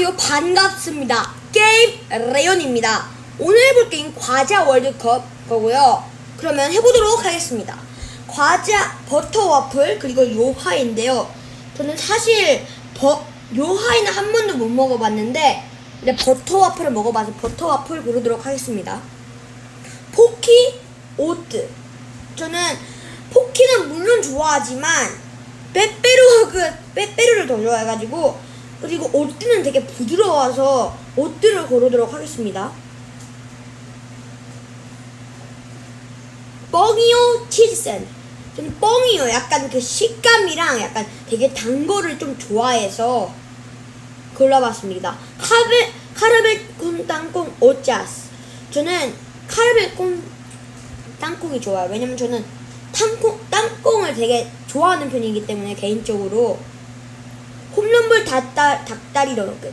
안녕하세요. 반갑습니다. 게임 레온입니다. 오늘 해볼 게임 과자 월드컵 거고요. 그러면 해보도록 하겠습니다. 과자 버터 와플 그리고 요하인데요. 저는 사실 버, 요하이는 한 번도 못 먹어봤는데 근데 버터 와플을 먹어봐서 버터 와플 고르도록 하겠습니다. 포키 오트. 저는 포키는 물론 좋아하지만 빼빼로 그 빼빼로를 더 좋아해가지고 그리고 오트는 되게 부드러워서 오트를 고르도록 하겠습니다. 뻥이요 치즈 샌드. 저는 뻥이요. 약간 그 식감이랑 약간 되게 단 거를 좀 좋아해서 골라봤습니다. 카베, 카라멜 콘 땅콩 오짜스. 저는 카라멜 콘 땅콩이 좋아요. 왜냐면 저는 땅콩, 땅콩을 되게 좋아하는 편이기 때문에 개인적으로 홈런볼 닭다, 닭다리 너겟.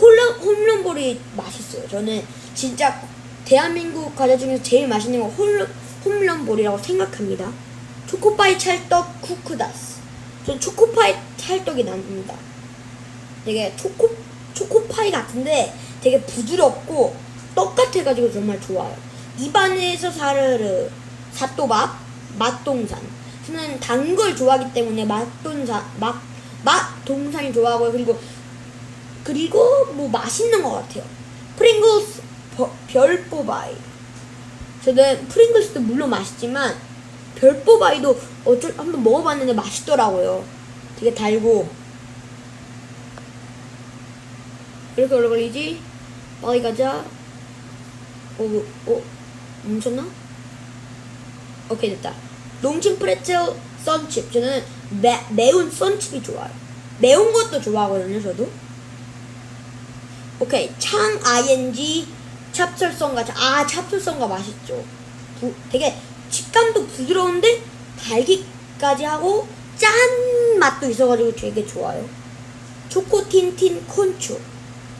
홈런, 홈런볼이 맛있어요. 저는 진짜 대한민국 과자 중에서 제일 맛있는 건 홈런, 홈런볼이라고 생각합니다. 초코파이 찰떡 쿠쿠다스. 전 초코파이 찰떡이 납니다. 되게 초코 초코파이 같은데 되게 부드럽고 떡 같아가지고 정말 좋아요. 입안에서 사르르 사또밥 맛동산. 저는 단 걸 좋아하기 때문에 맛동산 맛 맛동산이 좋아하고요. 그리고 그리고 뭐 맛있는 것 같아요. 프링글스 버- 별뽀바이. 저는 프링글스도 물론 맛있지만 별뽀바이도 어쩔 한번 먹어봤는데 맛있더라고요. 되게 달고 이렇게 오래 걸리지? 빨리 가자. 오, 오, 멈췄나? 오케이, 됐다. 농심 프레첼 썬칩. 저는 매, 매운 썬칩이 좋아요. 매운 것도 좋아하거든요, 저도. 오케이, 창 ing 찹쌀성가. 아, 찹쌀성가 맛있죠. 부, 되게 식감도 부드러운데 달기까지 하고 짠 맛도 있어가지고 되게 좋아요. 초코 틴틴 콘초.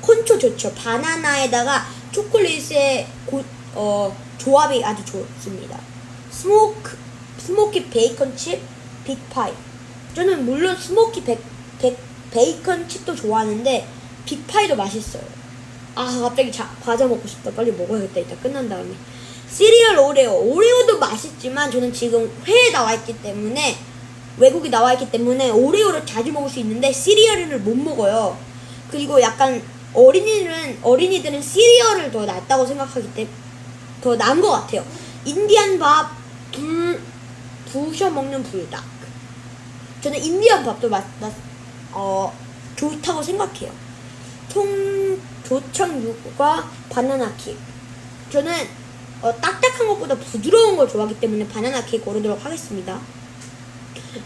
콘초 좋죠. 바나나에다가 초콜릿의 고, 어, 조합이 아주 좋습니다. 스모크, 스모키 베이컨 칩, 빅파이. 저는 물론 스모키 베, 베, 베이컨 칩도 좋아하는데 빅파이도 맛있어요. 아 갑자기 자, 과자 먹고 싶다. 빨리 먹어야겠다. 이따 끝난 다음에. 시리얼 오레오. 오레오도 맛있지만 저는 지금 회에 나와 있기 때문에 외국이 나와 있기 때문에 오레오를 자주 먹을 수 있는데 시리얼을 못 먹어요. 그리고 약간 어린이들은 어린이들은 시리얼을 더 낫다고 생각하기 때문에 더 나은 것 같아요. 인디안 밥 불 부셔 먹는 불닭. 저는 인디안 밥도 맛, 맛, 어, 좋다고 생각해요. 통 조청 육과 바나나 킥. 저는 어, 딱딱한 것보다 부드러운 걸 좋아하기 때문에 바나나 킥 고르도록 하겠습니다.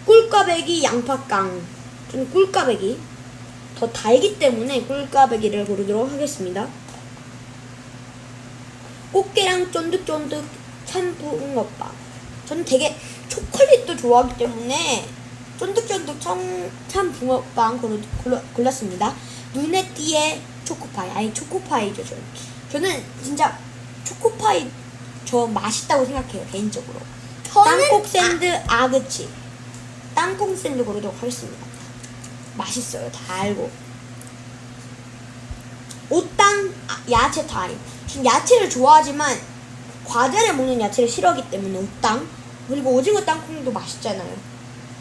꿀까베기 양파깡. 저는 꿀까베기. 더 달기 때문에 꿀까베기를 고르도록 하겠습니다. 꽃게랑 쫀득쫀득 참붕어빵. 저는 되게 초콜릿도 좋아하기 때문에 쫀득쫀득 참, 참 붕어빵 고르, 골라, 골랐습니다. 눈에 띄의 초코파이. 아니 초코파이죠 저는. 저는 진짜 초코파이 저 맛있다고 생각해요 개인적으로. 땅콩 샌드 아그치. 땅콩 샌드 고르도록 하겠습니다. 맛있어요. 달고. 오땅 아, 야채 타임. 전 야채를 좋아하지만 과자를 먹는 야채를 싫어하기 때문에 오땅. 그리고 오징어 땅콩도 맛있잖아요.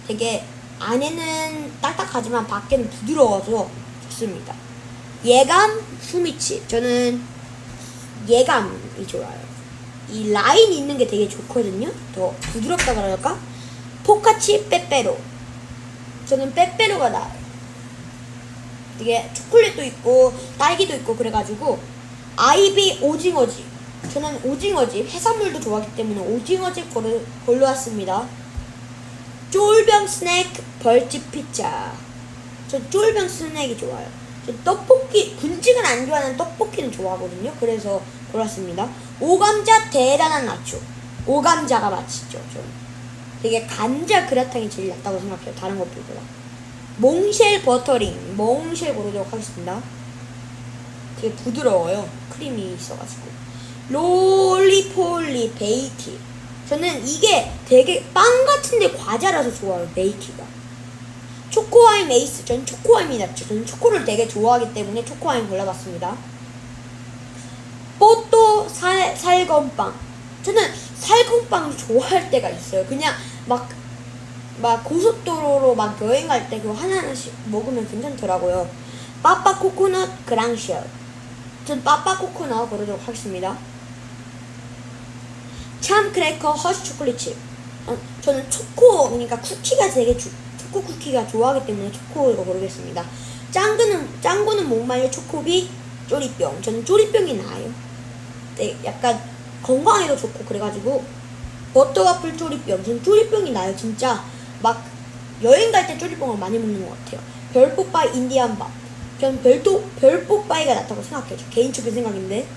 되게 안에는 딱딱하지만 밖에는 부드러워서 좋습니다. 예감 후미치. 저는 예감이 좋아요. 이 라인 있는 게 되게 좋거든요. 더 부드럽다 그럴까? 포카치 빼빼로. 저는 빼빼로가 나아요. 이게 초콜릿도 있고 딸기도 있고 그래가지고 아이비 오징어집. 저는 오징어집 해산물도 좋아하기 때문에 오징어집 고르, 골라왔습니다. 쫄병 스낵 벌집 피자. 저 쫄병 스낵이 좋아요. 저 떡볶이 분식은 안 좋아하는 떡볶이는 좋아하거든요. 그래서 골랐습니다. 오감자 대단한 나초. 오감자가 맛있죠. 좀 되게 감자 그라탕이 제일 낫다고 생각해요. 다른 것보다. 몽쉘 버터링. 몽쉘 고르도록 하겠습니다. 되게 부드러워요. 크림이 있어가지고. 롤리폴리 베이키. 저는 이게 되게 빵 같은데 과자라서 좋아요. 베이키가. 초코아임 에이스. 전 초코아임이 낫죠. 저는 초코를 되게 좋아하기 때문에 초코아임 골라봤습니다. 뽀또 살, 살건빵. 저는 살건빵 좋아할 때가 있어요. 그냥 막, 막 고속도로로 막 여행 갈 때 그거 하나하나씩 먹으면 괜찮더라고요. 빠빠 코코넛 그랑시얼. 전 빠빠 코코넛 고르도록 하겠습니다. 참 크래커 허쉬 초콜릿 칩. 어, 저는 초코 그러니까 쿠키가 되게 주, 초코 쿠키가 좋아하기 때문에 초코 이거 고르겠습니다. 짱구는 짱구는 목말려 초코비 쪼리병. 저는 쪼리병이 나아요. 네, 약간 건강에도 좋고 그래가지고 버터와플 쪼리병. 저는 쪼리병이 나요. 진짜 막 여행 갈 때 쪼리병을 많이 먹는 것 같아요. 별뽀빠이 인디안 밥. 전 별도 별뽀빠이가 낫다고 생각해요. 저 개인적인 생각인데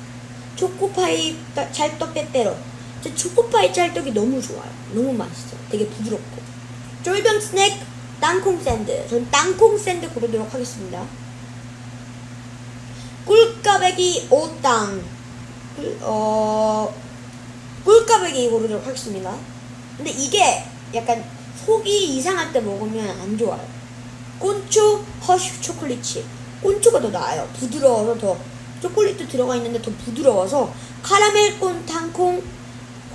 초코파이 따- 찰떡 빼빼로. 저 초코파이 찰떡이 너무 좋아요. 너무 맛있어. 되게 부드럽고. 쫄병 스낵 땅콩 샌드. 전 땅콩 샌드 고르도록 하겠습니다. 꿀까베기 오땅. 꿀, 어, 꿀까베기 고르도록 하겠습니다. 근데 이게 약간 속이 이상할 때 먹으면 안 좋아요. 꼰초 허쉬 초콜릿 칩. 꼰초가 더 나아요. 부드러워서 더 초콜릿도 들어가 있는데 더 부드러워서 카라멜 콘 탕콩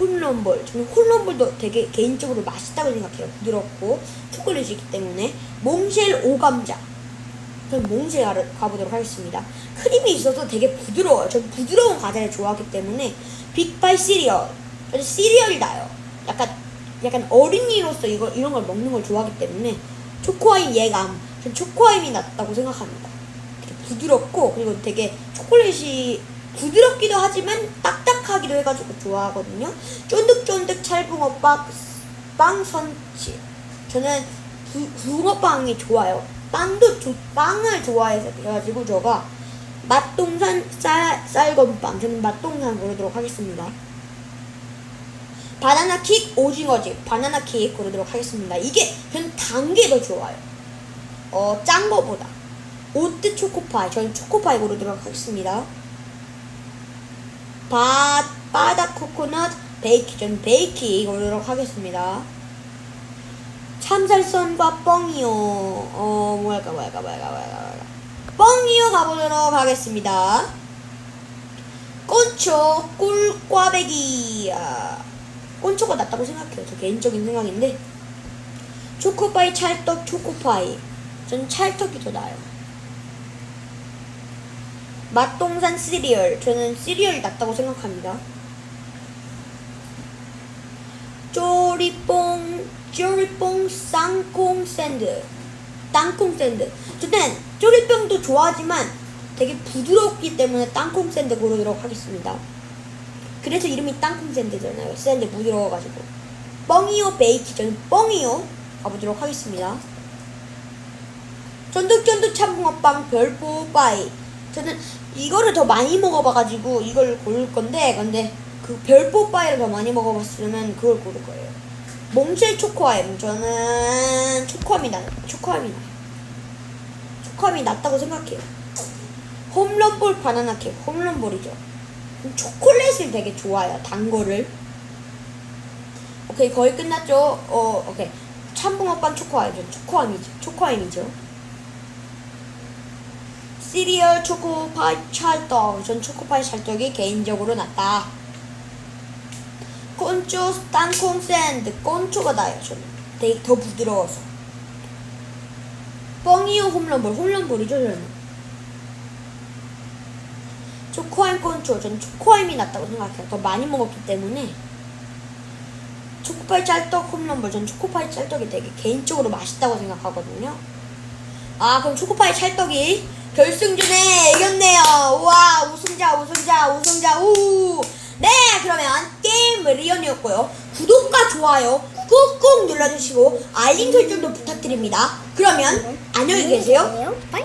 홈런볼. 저는 홈런볼도 되게 개인적으로 맛있다고 생각해요. 부드럽고 초콜릿이기 때문에 몽쉘 오감자. 저는 몽쉘 가보도록 하겠습니다. 크림이 있어서 되게 부드러워요. 저는 부드러운 과자를 좋아하기 때문에 빅바이 시리얼. 저는 시리얼이 나요. 약간 약간 어린이로서 이거 이런 걸 먹는 걸 좋아하기 때문에 초코아임 예감. 전 초코아임이 낫다고 생각합니다. 되게 부드럽고 그리고 되게 초콜릿이 부드럽기도 하지만 딱딱하기도 해가지고 좋아하거든요. 쫀득쫀득 찰붕어빵 빵 선치. 저는 부, 붕어빵이 좋아요. 빵도 조, 빵을 좋아해서 그래가지고 저가 맛동산 쌀, 쌀건빵. 저는 맛동산 고르도록 하겠습니다. 바나나 킥 오징어집 바나나 킥 고르도록 하겠습니다. 이게 저는 단 게 더 좋아요. 어, 짠 거보다. 오트 초코파이. 저는 초코파이 고르도록 하겠습니다. 바, 바다 코코넛 베이키. 저는 베이키 고르도록 하겠습니다. 참살선과 뻥이요. 어, 뭐랄까, 뭐랄까, 뭐랄까, 뭐랄까. 뻥이요 가보도록 하겠습니다. 꼰초 꿀꽈배기. 아, 꼰초가 낫다고 생각해요. 저 개인적인 생각인데. 초코파이, 찰떡, 초코파이. 전 찰떡이 더 나아요. 맛동산 시리얼. 저는 시리얼이 낫다고 생각합니다. 쪼리뽕, 쪼리뽕 쌍콩 샌드. 땅콩 샌드. 저는 쪼리뽕도 좋아하지만 되게 부드럽기 때문에 땅콩 샌드 고르도록 하겠습니다. 그래서 이름이 땅콩 샌드잖아요. 샌드 부드러워가지고. 뻥이요 베이키. 저는 뻥이요 가보도록 하겠습니다. 쫀득쫀득 참붕어빵 별뽀빠이. 저는 이거를 더 많이 먹어봐가지고 이걸 고를 건데, 근데 그 별뽀빠이를 더 많이 먹어봤으면 그걸 고를 거예요. 몽쉘 초코아임. 저는 초코함이 나, 초코함이 나. 초코함이 낫다고 생각해요. 홈런볼 바나나 케이크. 홈런볼이죠. 초콜릿을 되게 좋아해요. 단 거를. 오케이 거의 끝났죠. 어 오케이 참붕어빵 초코아임이죠. 초코아임이죠. 초코아임이죠. 시리얼 초코파이 찰떡. 전 초코파이 찰떡이 개인적으로 낫다. 꼰초 땅콩 샌드. 꼰초가 나요. 저는 되게 더 부드러워서. 뻥이요 홈런볼. 홈런볼이죠 저는. 초코아임 꼰초. 전 초코아임이 낫다고 생각해요. 더 많이 먹었기 때문에. 초코파이 짤떡 홈런볼. 전 초코파이 짤떡이 되게 개인적으로 맛있다고 생각하거든요. 아, 그럼 초코파이 찰떡이 결승전에 이겼네요. 우와, 우승자, 우승자, 우승자, 우! 네, 그러면 게임 리언이었고요. 구독과 좋아요 꾹꾹 눌러주시고 알림 설정도 부탁드립니다. 그러면 안녕히 계세요. 빠이.